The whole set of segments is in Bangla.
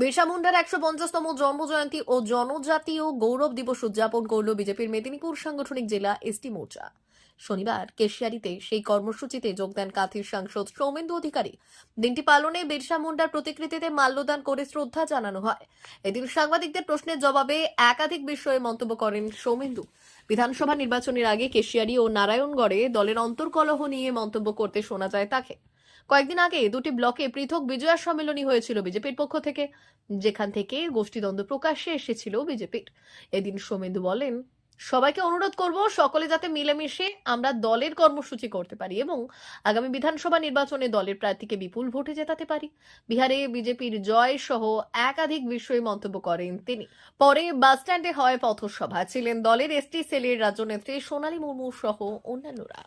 বিরসা মুন্ডার একশো পঞ্চাশতম জন্মজয়ন্তী ও জনজাতীয় গৌরব দিবস উদযাপন করল বিজেপির মেদিনীপুর সাংগঠনিক জেলা এসটি মোর্চা। শনিবার কেশিয়ারিতে সেই কর্মসূচিতে যোগ দেন কাথির সাংসদ সৌমেন্দু অধিকারী। দিনটি পালনে বিরসা মুন্ডার প্রতিকৃতিতে মাল্যদান করে শ্রদ্ধা জানানো হয়। এদিন সাংবাদিকদের প্রশ্নের জবাবে একাধিক বিষয়ে মন্তব্য করেন সৌমেন্দু। বিধানসভা নির্বাচনের আগে কেশিয়ারি ও নারায়ণগড়ে দলের অন্তর্কলহ নিয়ে মন্তব্য করতে শোনা যায় তাকে। কয়েকদিন আগে দুটি ব্লকে পৃথক বিজয়া সম্মেলনী হয়েছিল বিজেপির পক্ষ থেকে। যেখান থেকে গোষ্ঠীদ্বন্দ্ব প্রকাশ্যে এসেছিল বিজেপির। এদিন সোমেন্দু বলেন, সবাইকে অনুরোধ করব সকলে যাতে মিলেমিশে আমরা দলের কর্মসূচি করতে পারি এবং আগামী বিধানসভা নির্বাচনে দলের প্রার্থীকে বিপুল ভোটে জেতাতে পারি। বিহারে বিজেপির জয় সহ একাধিক বিষয়ে মন্তব্য করেন তিনি। পরে বাসস্ট্যান্ডে হয় পথসভা। ছিলেন দলের এসটি সেলের রাজ্যনেত্রী সোনালী মুর্মু সহ অন্যান্যরা।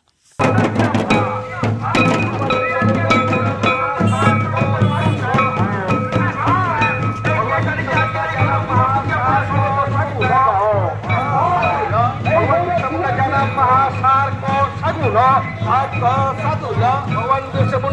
ke satu ya, orang Indonesia pun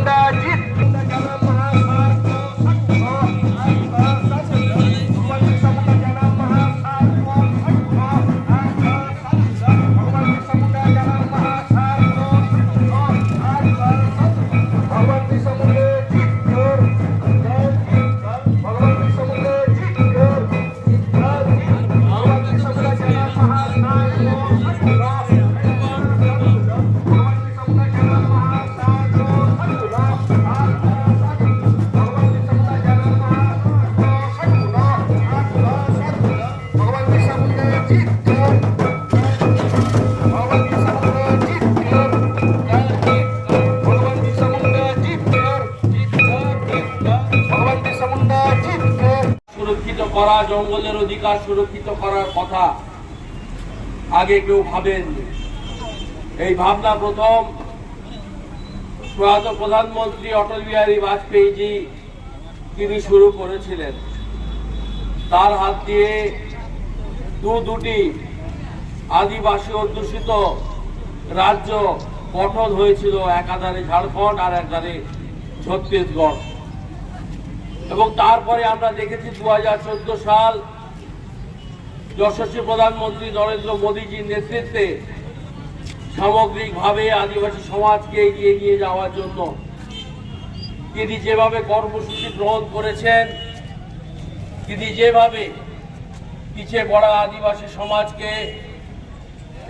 করা জঙ্গলের অধিকার সুরক্ষিত করার কথা আগে কেউ ভাবেন এই ভাবনা প্রথম প্রয়াত প্রধানমন্ত্রী অটল বিহারী বাজপেয়ীজি তিনি শুরু করেছিলেন। তার হাত দিয়ে দু দুটি আদিবাসী অধ্যুষিত রাজ্য গঠন হয়েছিল একাধারে ঝাড়খণ্ড আর একধারে ছত্তিশগড়। এবং তারপরে আমরা দেখেছি দু হাজার চোদ্দ সাল যশস্বী প্রধানমন্ত্রী নরেন্দ্র মোদীজির নেতৃত্বে সামগ্রিকভাবে আদিবাসী সমাজকে এগিয়ে নিয়ে যাওয়ার জন্য তিনি যেভাবে কর্মসূচি গ্রহণ করেছেন, তিনি যেভাবে পিছিয়ে পড়া আদিবাসী সমাজকে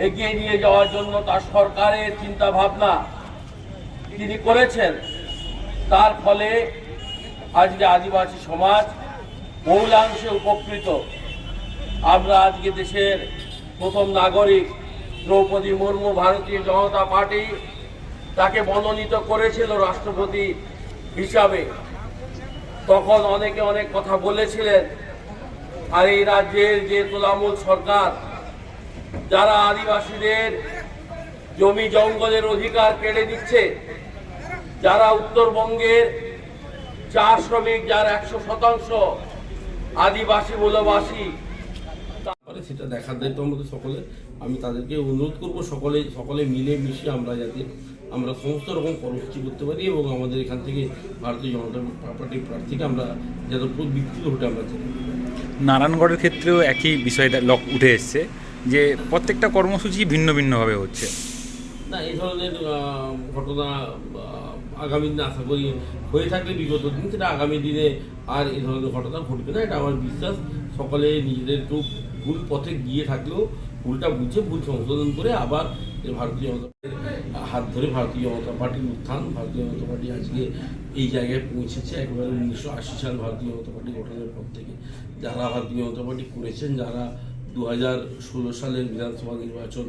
এগিয়ে নিয়ে যাওয়ার জন্য তার সরকারের চিন্তা ভাবনা তিনি করেছেন, তার ফলে আজকে আদিবাসী সমাজ বহুলাংশে উপকৃত। আমরা আজকে দেশের প্রথম নাগরিক দ্রৌপদী মুর্মু ভারতীয় জনতা পার্টি তাকে মনোনীত করেছিল রাষ্ট্রপতি হিসাবে। তখন অনেকে অনেক কথা বলেছিলেন, আর এই রাজ্যের যে তোলামূল সরকার, যারা আদিবাসীদের জমি জঙ্গলের অধিকার কেড়ে নিচ্ছে, যারা উত্তরবঙ্গের চা শ্রমিক যার একশো শতাংশ আদিবাসী মূলবাসী পারে সেটা দেখার দায়িত্ব আমাদের সকলে। আমি তাদেরকে অনুরোধ করব সকলে সকলে মিলে মিশে আমরা যাতে আমরা সমস্ত রকম কর্মসূচি করতে পারি এবং আমাদের এখান থেকে ভারতীয় জনতা পার্টির প্রার্থীকে আমরা যাতে বিকৃত হতে আমরা যেতে নারায়ণগড়ের ক্ষেত্রেও একই বিষয়টা লক উঠে এসছে যে প্রত্যেকটা কর্মসূচি ভিন্ন ভিন্নভাবে হচ্ছে। না এই ধরনের ঘটনা আগামী দিনে আশা করি হয়ে থাকলে বিগত দিন সেটা আগামী দিনে আর এ ধরনের ঘটনা ঘটবে না, এটা আমার বিশ্বাস। সকলে নিজেদের একটু ভুল পথে গিয়ে থাকলেও ভুলটা বুঝে ভুল সংশোধন করে আবার ভারতীয় জনতা হাত ধরে ভারতীয় জনতা পার্টির উত্থান, ভারতীয় জনতা পার্টি আজকে এই জায়গায় পৌঁছেছে। একবারে উনিশশো আশি সাল ভারতীয় জনতা পার্টি গঠনের পর থেকে যারা ভারতীয় জনতা পার্টি করেছেন, যারা দু হাজার ষোলো সালের বিধানসভা নির্বাচন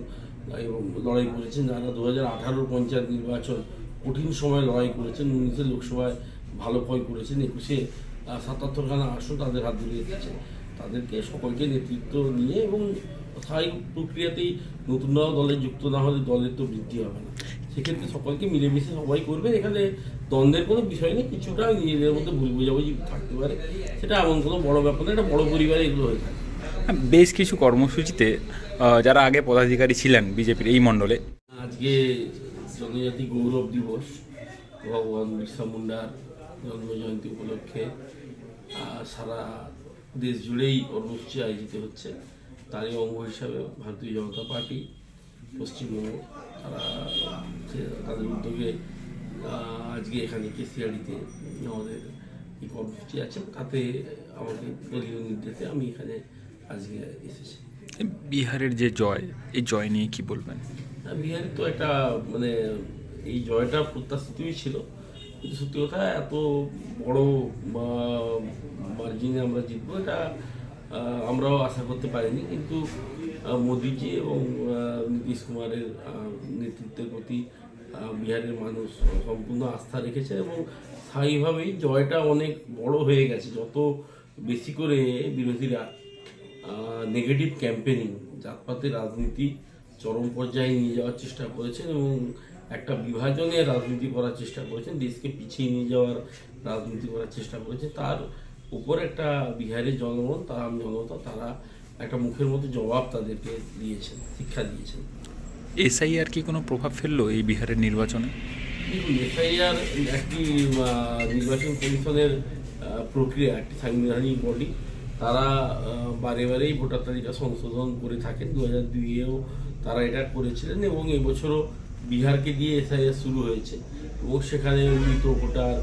এবং লড়াই করেছেন, যারা দু হাজার আঠারোর পঞ্চায়েত নির্বাচন কঠিন সময় লড়াই করেছেন উনিশে লোকসভায় ভালো ফল করেছেন একুশে সাতাত্তরখানা আসন তাদের হাত ধরে এসেছে তাদেরকে সকলকে নেতৃত্ব নিয়ে এবং স্বাভাবিক প্রক্রিয়াতেই নতুন নতুনরাও দলে যুক্ত না হলে দলের তো বৃদ্ধি হবে না। সেক্ষেত্রে সকলকে মিলেমিশে সবাই করবে এখানে দ্বন্দ্বের কোনো বিষয় নেই কিছুটা নিজেদের মধ্যে ভুল বোঝাবুঝি থাকতে পারে। সেটা এমন কোনো বড় ব্যাপার না এটা বড় পরিবারে এগুলো হয়ে থাকে। বেশ কিছু কর্মসূচিতে যারা আগে পদাধিকারী ছিলেন বিজেপির এই মণ্ডলে। আজকে জনজাতি গৌরব দিবস, ভগবান বিরসা মুন্ডার জন্মজয়ন্তী উপলক্ষে সারা দেশ জুড়েই কর্মসূচি আয়োজিত হচ্ছে। তারই অঙ্গ হিসাবে ভারতীয় জনতা পার্টি, পশ্চিমবঙ্গ, তারা তাদের উদ্যোগে আজকে এখানে কেসিআরিতে আমাদের এই কর্মসূচি আছে। তাতে আমাকে দলীয় আমি এখানে আজকে এসেছি। বিহারের যে জয়, এই জয় নিয়ে কি বলবেন? বিহারে তো একটা মানে এই জয়টা প্রত্যাশিতই ছিল। কিন্তু সত্যি কথা, এত বড় মার্জিনে আমরা জিতবো এটা আমরাও আশা করতে পারিনি। কিন্তু মোদিজি এবং নীতিশ কুমারের নেতৃত্বের প্রতি বিহারের মানুষ সম্পূর্ণ আস্থা রেখেছে এবং স্থায়ীভাবেই জয়টা অনেক বড় হয়ে গেছে। যত বেশি করে বিরোধীরা নেগেটিভ ক্যাম্পেনিং জাতপাতের রাজনীতি চরম পর্যায়ে নিয়ে যাওয়ার চেষ্টা করেছেন এবং একটা বিভাজনের রাজনীতি করার চেষ্টা করেছেন দেশকে পিছিয়ে নিয়ে যাওয়ার রাজনীতি করার চেষ্টা করেছে তার উপর একটা বিহারের জনগণ তার জনতা তারা একটা মুখের মতো জবাব তাদেরকে দিয়েছেন শিক্ষা দিয়েছেন। এসআইআর কি কোনো প্রভাব ফেলল এই বিহারের নির্বাচনে? দেখুন এসআইআর একটি নির্বাচন কমিশনের প্রক্রিয়া একটি সাংবিধানিক বডি। তারা বারে বারেই ভোটার তালিকা সংশোধন করে থাকেন। দু হাজার দুইয়েও তারা এটা করেছিলেন এবং এবছরও বিহারকে দিয়ে এসআইআর শুরু হয়েছে। এবং সেখানে মৃত ভোটার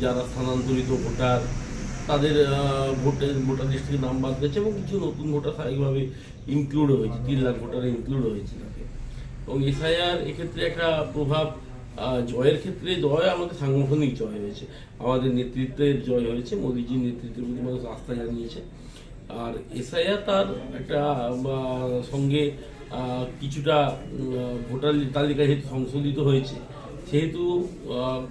যারা স্থানান্তরিত ভোটার তাদের আহ, ভোটের লিস্ট থেকে নাম বাদ গেছে এবং কিছু নতুন ভোটার স্বাভাবিকভাবে ইনক্লুড হয়েছে তিন লাখ ভোটার ইনক্লুড হয়েছে তাতে এবং এসআইআর এক্ষেত্রে একটা প্রভাব জয়ের ক্ষেত্রে জয় আমাদের সাংগঠনিক জয় হয়েছে। আমাদের নেতৃত্বের জয় হয়েছে মোদিজির নেতৃত্বের প্রতি মানুষ আস্থা জানিয়েছে। আর এসআইআর তার একটা সঙ্গে কিছুটা ভোটার তালিকা যেহেতু সংশোধিত হয়েছে, সেহেতু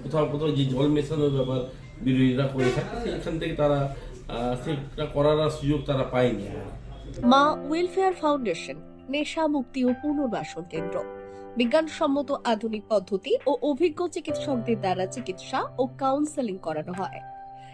কোথাও কোথাও যে জল মেশানোর ব্যাপার বিরোধীরা করে থাকে, সেখান থেকে তারা সেটা করার সুযোগ তারা পায়নি। মা ওয়েলফেয়ার ফাউন্ডেশন, নেশা মুক্তি ও পুনর্বাসন কেন্দ্র, বিজ্ঞানসম্মত আধুনিক পদ্ধতি ও অভিজ্ঞ চিকিৎসকদের দ্বারা চিকিৎসা ও কাউন্সেলিং করানো হয়।